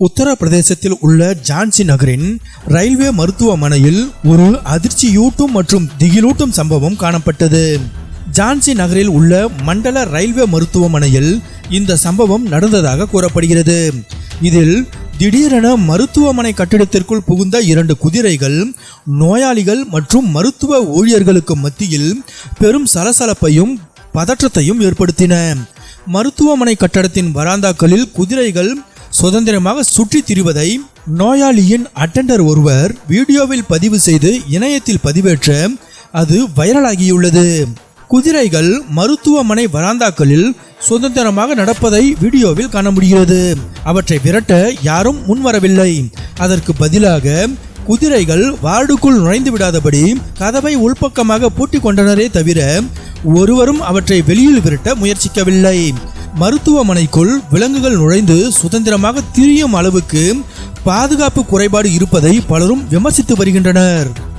உத்தரப்பிரதேசத்தில் உள்ள ஜான்சி நகரின் ரயில்வே மருத்துவமனையில் ஒரு அதிர்ச்சியூட்டும் மற்றும் திகிலூட்டும் சம்பவம் காணப்பட்டது. ஜான்சி நகரில் உள்ள மண்டல ரயில்வே மருத்துவமனையில் இந்த சம்பவம் நடந்ததாக கூறப்படுகிறது. இதில் திடீரென மருத்துவமனை கட்டிடத்திற்குள் புகுந்த இரண்டு குதிரைகள் நோயாளிகள் மற்றும் மருத்துவ ஊழியர்களுக்கு மத்தியில் பெரும் சலசலப்பையும் பதற்றத்தையும் ஏற்படுத்தின. மருத்துவமனை கட்டடத்தின் வராந்தாக்களில் குதிரைகள் சுதந்திரமாக சுற்றித் திரிவதை நோயாளியின் அட்டெண்டர் ஒருவர் வீடியோவில் பதிவு செய்து இணையத்தில் பதிவேற்ற அது வைரலாகியுள்ளது. குதிரைகள் மருத்துவமனை வராந்தாக்களில் சுதந்திரமாக நடப்பதை வீடியோவில் காண முடிகிறது. அவற்றை விரட்ட யாரும் முன்வரவில்லை. அதற்கு பதிலாக குதிரைகள் வார்டுக்குள் நுழைந்து விடாதபடி கதவை உள்பக்கமாக பூட்டி கொண்டனரே தவிர ஒருவரும் அவற்றை வெளியில் விரட்ட முயற்சிக்கவில்லை. மருத்துவமனைக்குள் விலங்குகள் நுழைந்து சுதந்திரமாக திரியும் அளவுக்கு பாதுகாப்பு குறைபாடு இருப்பதை பலரும் விமர்சித்து வருகின்றனர்.